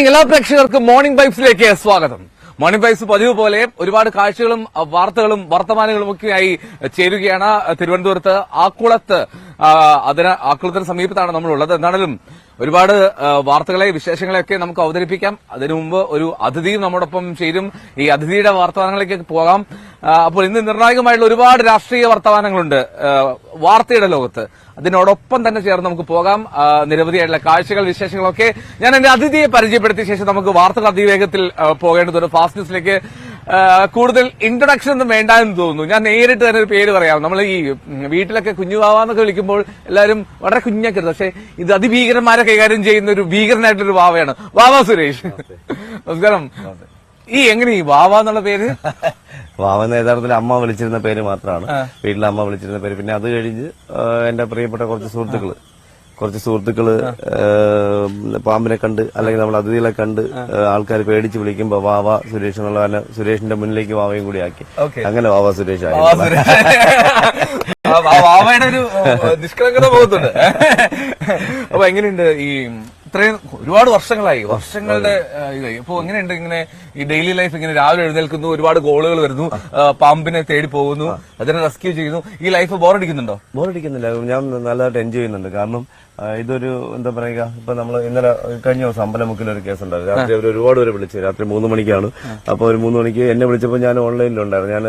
Morning എല്ലാ പ്രേക്ഷകർക്കും morning വൈബ്സിലേക്ക് സ്വാഗതം. മോർണിംഗ് വൈബ്സ് പതിവ് പോലെ ഒരുപാട് കാഴ്ചകളും വാർത്തകളും വർത്തമാനങ്ങളും ഒക്കെയായി ചേരുകയാണ് തിരുവനന്തപുരത്ത് ആക്കുളത്ത് അതിന് ആക്കുളത്തിന് സമീപത്താണ് നമ്മളുള്ളത്. എന്നാണെങ്കിലും ഒരുപാട് വാർത്തകളെ വിശേഷങ്ങളെയൊക്കെ നമുക്ക് അവതരിപ്പിക്കാം. അതിനു മുമ്പ് ഒരു അതിഥിയും നമ്മോടൊപ്പം ചേരും. ഈ അതിഥിയുടെ വാർത്തമാനങ്ങളിലേക്ക് പോകാം. അപ്പോൾ ഇന്ന് നിർണായകമായിട്ടുള്ള ഒരുപാട് രാഷ്ട്രീയ വർത്തമാനങ്ങളുണ്ട് വാർത്തയുടെ ലോകത്ത്. അതിനോടൊപ്പം തന്നെ ചേർന്ന് നമുക്ക് പോകാം. നിരവധിയായിട്ടുള്ള കാഴ്ചകൾ വിശേഷങ്ങളൊക്കെ. ഞാൻ എന്റെ അതിഥിയെ പരിചയപ്പെടുത്തിയ ശേഷം നമുക്ക് വാർത്തകൾ അതിവേഗത്തിൽ പോകേണ്ടതൊരു ഫാസ്റ്റ് ന്യൂസിലേക്ക് കൂടുതൽ ഇൻട്രൊഡക്ഷൻ ഒന്നും വേണ്ട എന്ന് തോന്നുന്നു. ഞാൻ നേരിട്ട് തന്നെ ഒരു പേര് പറയാം. നമ്മൾ ഈ വീട്ടിലൊക്കെ കുഞ്ഞുവാവാന്നൊക്കെ വിളിക്കുമ്പോൾ എല്ലാവരും വളരെ കുഞ്ഞാക്കരുത് പക്ഷെ ഇത് അതിഭീകരന്മാരെ കൈകാര്യം ചെയ്യുന്ന ഒരു ഭീകരനായിട്ടൊരു വാവയാണ്. വാവ സുരേഷ്. നമസ്കാരം. ഈ എങ്ങനെ ഈ വാവ എന്നുള്ള പേര്? വാവ യഥാർത്ഥത്തിൽ അമ്മ വിളിച്ചിരുന്ന പേര് മാത്രമാണ്. വീട്ടിലെ അമ്മ വിളിച്ചിരുന്ന പേര്. പിന്നെ അത് കഴിഞ്ഞ് എന്റെ പ്രിയപ്പെട്ട കുറച്ച് സുഹൃത്തുക്കൾ. കുറച്ച് സുഹൃത്തുക്കൾ പാമ്പിനെ കണ്ട് അല്ലെങ്കിൽ നമ്മൾ അതിഥികളെ കണ്ട് ആൾക്കാർ പേടിച്ച് വിളിക്കുമ്പോ വാവ സുരേഷ് എന്നുള്ള സുരേഷിന്റെ മുന്നിലേക്ക് വാവയും കൂടി ആക്കി. അങ്ങനെ വാവ സുരേഷ് ആയി. വാവയുടെ ഒരു നിഷ്കളങ്കത പോകുന്നുണ്ട് അപ്പൊ എങ്ങനെയുണ്ട് ഈ ഇത്രയും ഒരുപാട് വർഷങ്ങളായി വർഷങ്ങളുടെ ഇതായി. അപ്പൊ എങ്ങനെയുണ്ട് ഇങ്ങനെ ഈ ഡെയിലി ലൈഫ് ഇങ്ങനെ രാവിലെ എഴുന്നേൽക്കുന്നു ഒരുപാട് ഗോളുകൾ വരുന്നു പാമ്പിനെ തേടി പോകുന്നു അതിനെ റെസ്ക്യൂ ചെയ്യുന്നു. ഈ ലൈഫ് ബോറടിക്കുന്നുണ്ടോ? ബോറടിക്കുന്നില്ല. ഞാൻ നല്ലതായിട്ട് എൻജോയ് ചെയ്യുന്നുണ്ട്. കാരണം ഇതൊരു എന്താ പറയുക ഇപ്പൊ നമ്മൾ ഇന്നലെ കഴിഞ്ഞ ദിവസം അമ്പലമുക്കിൽ ഒരു കേസ് ഉണ്ടായിരുന്നു രാത്രി അവർ ഒരുപാട് പേര് വിളിച്ചു രാത്രി മൂന്ന് മണിക്കാണ്. അപ്പൊ ഒരു മൂന്ന് മണിക്ക് എന്നെ വിളിച്ചപ്പോൾ ഞാൻ ഓൺലൈനിലുണ്ടായിരുന്നു. ഞാൻ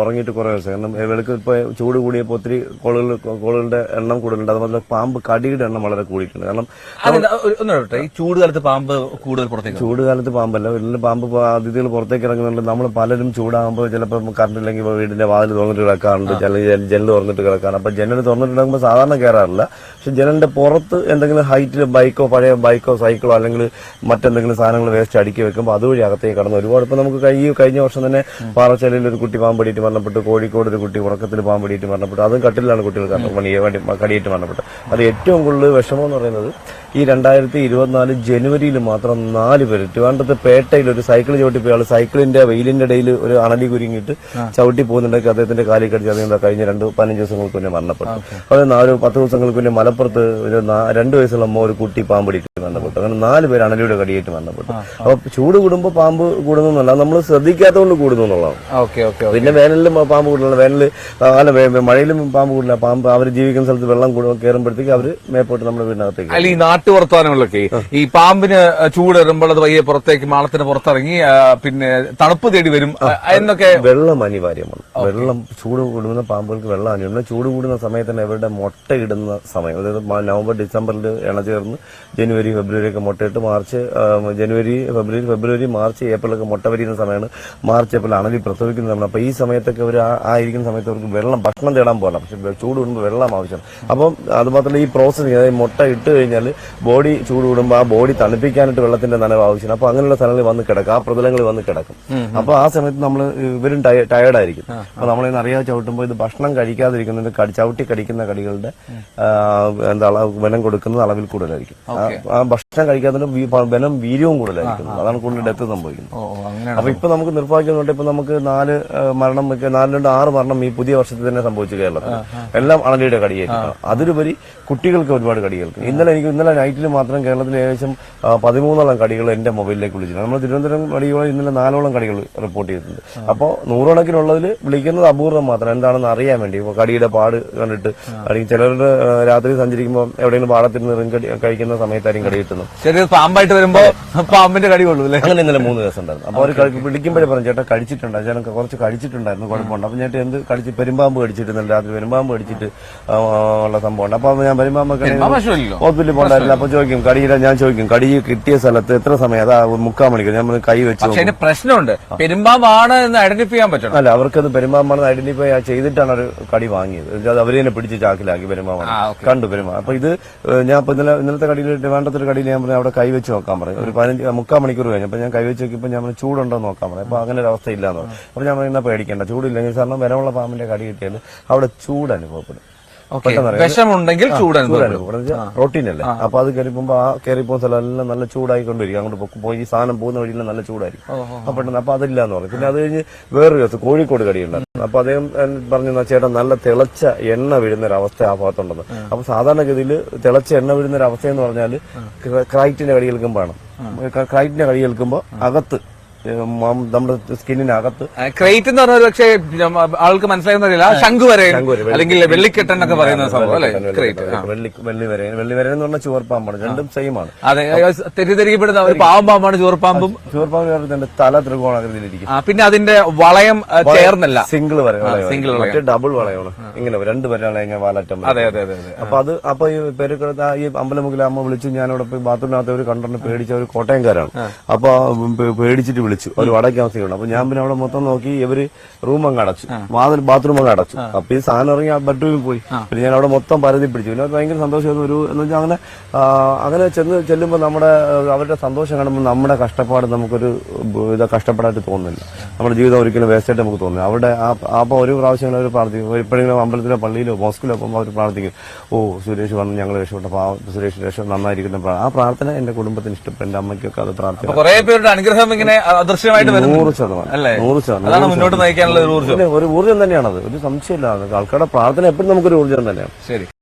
ഉറങ്ങിയിട്ട് കുറെ ദിവസം. കാരണം വെളുക്ക് ഇപ്പൊ ചൂട് കൂടിയപ്പോൾ ഒത്തിരി കോളുകൾ കോളുകളുടെ എണ്ണം കൂടുതലുണ്ട് അതുപോലെ പാമ്പ് കടിയുടെ എണ്ണം വളരെ കൂടിയിട്ടുണ്ട്. കാരണം ഈ ചൂട് കാലത്ത് പാമ്പ് കൂടുതൽ പുറത്തേക്ക് ചൂട് കാലത്ത് പാമ്പല്ല. വീട്ടിൽ പാമ്പ് അതിഥികൾ പുറത്തേക്ക് ഇറങ്ങുന്നുണ്ട്. നമ്മൾ പലരും ചൂടാകുമ്പോൾ ചിലപ്പോൾ കറണ്ട് ഇല്ലെങ്കിൽ വീടിന്റെ വാതിൽ തുറന്നിട്ട് കിടക്കാറുണ്ട്. ജനൽ തുറന്നിട്ട് കിടക്കാറുണ്ട്. അപ്പൊ ജനൽ തുറന്നിട്ട് കിടക്കുമ്പോൾ സാധാരണ കയറാറില്ല. പക്ഷെ ജനലിന്റെ പുറത്ത് എന്തെങ്കിലും ഹൈറ്റിൽ ബൈക്കോ പഴയ ബൈക്കോ സൈക്കിളോ അല്ലെങ്കിൽ മറ്റെന്തെങ്കിലും സാധനങ്ങൾ വേസ്റ്റ് അടുക്കി വെക്കുമ്പോൾ അതുവഴി അകത്തേക്ക് കടന്നു ഒരുപാട് ഇപ്പം നമുക്ക് ഈ കഴിഞ്ഞ വർഷം തന്നെ പാറച്ചാലയിൽ ഒരു കുട്ടി പാമ്പടിയിട്ട് മരണപ്പെട്ടു. കോഴിക്കോട് ഒരു കുട്ടി ഉറക്കത്തിൽ പാമ്പടിയിട്ട് മരണപ്പെട്ടു. അതും കട്ടിലാണ് കുട്ടികൾ പണിയെ വേണ്ടി കടിയേറ്റ് മരണപ്പെട്ടു. അത് ഏറ്റവും കൂടുതൽ വിഷമം എന്ന് പറയുന്നത് ഈ രണ്ടായിരത്തി ഇരുപത്തിനാല് ജനുവരിയിൽ മാത്രം നാല് പേര് ട്രിവാൻഡ്രത്ത് പേട്ടയിൽ ഒരു സൈക്കിൾ ചവിട്ടി പോയാൾ സൈക്കിളിന്റെ വെയിലിന്റെ ഇടയിൽ ഒരു അണലി കുരുങ്ങിയിട്ട് ചവിട്ടി പോകുന്നുണ്ടെങ്കിൽ അദ്ദേഹത്തിന്റെ കാലിൽ കടിച്ച് അദ്ദേഹം കഴിഞ്ഞ രണ്ട് പതിനഞ്ച് ദിവസങ്ങൾക്ക് മുന്നേ മരണപ്പെട്ടു. അത് നാല് പത്ത് ദിവസങ്ങൾക്ക് മുന്നേ മലപ്പുറത്ത് രണ്ട് വയസ്സുള്ള അമ്മ ഒരു കുട്ടി പാമ്പടിയിട്ട് മരണപ്പെട്ടു അങ്ങനെ നാല് പേര് അണലിയുടെ കടിയേറ്റ് മരണപ്പെട്ടു അപ്പൊ ചൂട് കൂടുമ്പോൾ പാമ്പ് കൂടുന്നല്ല നമ്മൾ ശ്രദ്ധിക്കാത്തതുകൊണ്ട് കൂടുന്നു എന്നുള്ളതാണ്. പിന്നെ വേനലിലും പാമ്പ് കൂടുതലാണ്. വേനലിൽ അല്ല മഴയിലും പാമ്പ് കൂടില്ല പാമ്പ് അവർ ജീവിക്കുന്ന സ്ഥലത്ത് വെള്ളം കയറുമ്പോഴത്തേക്ക് അവർ മേപ്പോട്ട് നമ്മുടെ വീടിനകത്തേക്ക് അല്ല ഈ നാട്ടു വർത്തമാനങ്ങളിലൊക്കെ ഈ പാമ്പിന് ചൂടേറുമ്പോൾ അത് വയ്യ പുറത്തേക്ക് മാളത്തിന് പുറത്തിറങ്ങി പിന്നെ തണുപ്പ് തേടി വരും. എന്നൊക്കെ വെള്ളം അനിവാര്യമാണ്. വെള്ളം ചൂട് കൂടുന്ന പാമ്പുകൾക്ക് വെള്ളം അനിവാര്യം ചൂട് കൂടുന്ന സമയത്ത് തന്നെ അവരുടെ മുട്ട ഇടുന്ന സമയം. അതായത് മ- നവംബർ ഇണ ഇണചേർന്ന് ജനുവരി ഫെബ്രുവരി ഒക്കെ മുട്ടയിട്ട് മാർച്ച് ജനുവരി ഫെബ്രുവരി ഫെബ്രുവരി മാർച്ച് ഏപ്രിലൊക്കെ മുട്ട വരിക്കുന്ന സമയമാണ് മാർച്ച് ഏപ്രിൽ അണലി പ്രസവിക്കുന്ന സമയം അപ്പോൾ ഈ സമയത്തൊക്കെ അവർ ആയിരിക്കുന്ന സമയത്ത് അവർക്ക് വെള്ളം ഭക്ഷണം തേടാൻ പോകണം പക്ഷെ ചൂട് കൂടുമ്പോൾ വെള്ളം ആവശ്യമാണ്. അപ്പം അതുമാത്രമല്ല ഈ പ്രോസസ്സ് അതായത് മുട്ട ഇട്ട് കഴിഞ്ഞാൽ ബോഡി ചൂട് കൂടുമ്പോൾ ആ ബോഡി തണുപ്പിക്കാനായിട്ട് വെള്ളത്തിന്റെ നനവ് ആവശ്യമാണ്. അപ്പോൾ അങ്ങനെയുള്ള സ്ഥലങ്ങളിൽ വന്ന് കിടക്കും. ആ പ്രതലങ്ങളിൽ വന്ന് കിടക്കും. അപ്പോൾ ആ സമയത്ത് നമ്മൾ ഇവരും ടയർഡായിരിക്കും അപ്പോൾ നമ്മളിന്ന് അറിയാതെ ചവിട്ടുമ്പോൾ ഇത് ഭക്ഷണം കഴിക്കാതിരിക്കുന്നത് ചവിട്ടി കടിക്കുന്ന കടികളുടെ എന്താ വനം കൊടുക്കുന്നത് അളവിൽ കൂടുതലായിരിക്കും. ആ- ഭക്ഷണം കഴിക്കാത്തതിനും ബലം വീര്യവും കൂടുതലായിരിക്കും. അതാണ് കൂടുതൽ ഡെത്ത് സംഭവിക്കുന്നത്. അപ്പൊ ഇപ്പൊ നമുക്ക് നിർഭാഗ്യം കൊണ്ട് ഇപ്പൊ നമുക്ക് നാല് മരണം ഒക്കെ നാല് രണ്ട് ആറ് മരണം ഈ പുതിയ വർഷത്തിൽ തന്നെ സംഭവിച്ചു കേരളത്തിൽ. എല്ലാം അണലിയുടെ കടിയേറ്റിട്ടാണ് അതിലുപരി കുട്ടികൾക്ക് ഒരുപാട് കടികൾക്ക്. ഇന്നലെ എനിക്ക് ഇന്നലെ നൈറ്റിൽ മാത്രം കേരളത്തിൽ ഏകദേശം പതിമൂന്നോളം കടികൾ എന്റെ മൊബൈലിലേക്ക് വിളിച്ചിട്ടുണ്ട് നമ്മൾ തിരുവനന്തപുരം കടികൾ ഇന്നലെ നാലോളം കടികൾ റിപ്പോർട്ട് ചെയ്തിട്ടുണ്ട്. അപ്പോൾ നൂറുകണക്കിനുള്ളതിൽ വിളിക്കുന്നത് അപൂർവം മാത്രം. എന്താണെന്ന് അറിയാൻ വേണ്ടി. കടിയുടെ പാട് കണ്ടിട്ട് അല്ലെങ്കിൽ ചിലരുടെ രാത്രി സഞ്ചരിക്കുമ്പോൾ എവിടെയെങ്കിലും പാടത്തിരുന്ന് കടി കഴിക്കുന്ന സമയത്തായിരിക്കും കടി കിട്ടുന്നത് ചെറിയ പാമ്പായിട്ട് വരുമ്പോ പാമ്പിന്റെ കടി കൊള്ളൂ അല്ലേ? അങ്ങനെ ഇന്നലെ മൂന്ന് ദിവസം ഉണ്ടായിരുന്നു. അപ്പൊ അവർ വിളിക്കുമ്പോഴേ പറഞ്ഞു ചേട്ടാ കഴിച്ചിട്ടുണ്ട്. ചേട്ടൻ കുറച്ച് കഴിച്ചിട്ടുണ്ടായിരുന്നു. കുഴപ്പമുണ്ട്. അപ്പൊ ചേട്ടൻ എന്ത് കടിച്ച് പെരുമ്പാമ്പ് കടിച്ചിട്ടുണ്ട് രാത്രി പെരുമ്പാമ്പ് കടിച്ചിട്ട് ഉള്ള സംഭവമുണ്ട്. അപ്പൊ ഞാൻ പെരുമ്പാമ്പൊക്കെ ഹോസ്പിറ്റലിൽ പോകണ്ടായിരുന്നു അപ്പൊ ചോദിക്കും കടിയില്ല ഞാൻ ചോദിക്കും കടി കിട്ടിയ സ്ഥലത്ത് എത്ര സമയം? അതാ മുക്കാൽ മണിക്കൂർ. ഞാൻ കൈ വെച്ചു പ്രശ്നമുണ്ട്. പെരുമ്പാമ്പാണ് എന്ന് ഐഡന്റിഫൈ ചെയ്യാൻ പറ്റും അല്ല അവർക്കത് പെരുമ്പാമ്പാണെന്ന് ഐഡന്റിഫൈ ചെയ്തിട്ടാണ് ഒരു കടി വാങ്ങിയത്. അത് അവർ തന്നെ പിടിച്ച് ചാക്കിലാക്കി പെരുമ്പാമ്പാണ്. കണ്ടു പെരുമാ അപ്പൊ ഇത് ഞാൻ ഇപ്പൊ ഇന്നലെ ഇന്നലത്തെ കടിയിൽ വേണ്ടത്തൊരു കടിയിൽ ഞാൻ പറഞ്ഞു അവിടെ കൈവച്ച് നോക്കാൻ പറഞ്ഞു ഒരു പതിനഞ്ച് മുക്കാൽ മണിക്കൂർ കഴിഞ്ഞു. അപ്പൊ ഞാൻ കൈവച്ച് നോക്കിയപ്പോൾ ഞാൻ പറഞ്ഞു, ചൂടുണ്ടോ? എന്ന് നോക്കാൻ പറഞ്ഞു അപ്പോൾ അങ്ങനെ ഒരു അവസ്ഥ ഇല്ലാന്ന് പറഞ്ഞു. അപ്പോൾ ഞാൻ പറയുന്ന പേടിക്കേണ്ട. ചൂടില്ലെങ്കിൽ കാരണം വരമുള്ള പാമ്പിന്റെ കടി കിട്ടിയാൽ അവിടെ ചൂട് അനുഭവപ്പെടും. വിഷമുണ്ടെങ്കിൽ അല്ലേ? അപ്പൊ അത് കയറിപ്പോ ആ കയറിപ്പോ സ്ഥലം എല്ലാം നല്ല ചൂടായി ചൂടായിക്കൊണ്ടിരിക്കും. അങ്ങോട്ട് പോയി ഈ സാധനം പോകുന്ന വഴിയെല്ലാം നല്ല ചൂടായിരിക്കും. അപ്പൊ പെട്ടെന്ന് അപ്പൊ അതില്ല എന്ന് പറഞ്ഞു. പിന്നെ അത് കഴിഞ്ഞ് വേറൊരു ദിവസം കോഴിക്കോട് കടിയുണ്ടായിരുന്നു അപ്പൊ അദ്ദേഹം പറഞ്ഞ ചേട്ടൻ നല്ല തിളച്ച എണ്ണ വീഴുന്ന ഒരു അവസ്ഥ ആ. ഭാഗത്തുണ്ടെന്ന് അപ്പൊ സാധാരണഗതിയിൽ തിളച്ച എണ്ണ വീഴുന്ന ഒരു അവസ്ഥ എന്ന് പറഞ്ഞാൽ ക്രൈറ്റിന്റെ കടി കേൾക്കുമ്പോഴാണ് ക്രൈറ്റിന്റെ കടികൾക്കുമ്പോ അകത്ത് നമ്മുടെ സ്കിന്നിനകത്ത് ക്രേറ്റ് എന്ന് പറഞ്ഞാൽ പക്ഷേ ആൾക്ക് മനസ്സിലാകുന്നില്ല ശംഖു വരെ അല്ലെങ്കിൽ വെള്ളിക്കെട്ടൻ എന്നൊക്കെ പറയുന്ന സംഭവം അല്ലെ? ക്രേറ്റ് വെള്ളി വെള്ളി വരെ വെള്ളി വരെ എന്ന് പറഞ്ഞാൽ ചുവർപ്പാമ്പാണ്. രണ്ടും സെയിം ആണ്. അതെ തെറ്റിദ്ധരിക്കപ്പെടുന്ന ഒരു പാവം പാമ്പാണ് ചുവർപ്പാമ്പും. ചുവർപ്പാമ്പ് ചേർത്തിന്റെ തല ത്രികോണാകൃതിയിലിരിക്കും പിന്നെ അതിന്റെ വളയം ചേർന്നല്ല. സിംഗിൾ വരെ സിംഗിൾ. മറ്റേ ഡബിൾ വളയമാണ്. ഇങ്ങനെ രണ്ട് വരെയാണ് ഇങ്ങനെ വാലറ്റം അതെ അതെ അപ്പൊ അത് അപ്പൊ ഈ പെരുക്കടത്ത് ഈ അമ്പലമുക്കിലെ അമ്മ വിളിച്ചു ഞാൻ അവിടെ പോയി ബാത്റൂമിനകത്ത് ഒരു കണ്ടറിന് പേടിച്ച ഒരു കോട്ടയംകാരാണ്. അപ്പൊ പേടിച്ചിട്ട് വിളിച്ചു. ഒരു വടക്ക് താമസിക്കണം അപ്പൊ ഞാൻ പിന്നെ അവിടെ മൊത്തം നോക്കി ഇവർ റൂം അങ്ങ് അടച്ചു. വാതിൽ ബാത്റൂം അങ്ങ് അടച്ചു. അപ്പൊ ഈ സാധനം ഇറങ്ങി ആ ബെഡ്റൂമിൽ പോയി. പിന്നെ ഞാൻ അവിടെ മൊത്തം പരതി പിടിച്ചു. പിന്നെ ഭയങ്കര സന്തോഷമായിരുന്നു. ഒരു എന്ന് വെച്ചാൽ അങ്ങനെ അങ്ങനെ ചെന്ന് ചെല്ലുമ്പോൾ നമ്മുടെ അവരുടെ സന്തോഷം കാണുമ്പോൾ നമ്മുടെ കഷ്ടപ്പാട് നമുക്കൊരു ഇത് കഷ്ടപ്പാടായിട്ട് തോന്നുന്നില്ല. നമ്മുടെ ജീവിതം ഒരിക്കലും വേസ്റ്റായിട്ട് നമുക്ക് തോന്നുന്നില്ല. അവിടെ ആ അപ്പൊ ഒരു പ്രാവശ്യം അവർ പ്രാർത്ഥിക്കും. എപ്പോഴെങ്കിലും അമ്പലത്തിലോ പള്ളിയിലോ മോസ്കിലോ പോകുമ്പോൾ അവർ പ്രാർത്ഥിക്കും. ഓ സുരേഷ് വന്ന് ഞങ്ങൾ രക്ഷപ്പെട്ട പാവം സുരേഷ് രക്ഷ നന്നായിരിക്കുന്ന. ആ പ്രാർത്ഥന എന്റെ കുടുംബത്തിന് ഇഷ്ടപ്പെട്ട എന്റെ അമ്മയ്ക്കൊക്കെ അത് പ്രാർത്ഥന. കുറെ പേരുടെ അനുഗ്രഹം ഇങ്ങനെ അദൃശ്യമായിട്ട് നൂറ് ശതമാനം. അല്ലേ? നൂറ് ശതമാനം. അതാണ് മുന്നോട്ട് നയിക്കാനുള്ള ഒരു ഊർജം. ഒരു ഊർജം തന്നെയാണത്. ഒരു സംശയമില്ല ആൾക്കാരുടെ പ്രാർത്ഥന എപ്പോഴും നമുക്കൊരു ഊർജം തന്നെയാണ്. ശരി.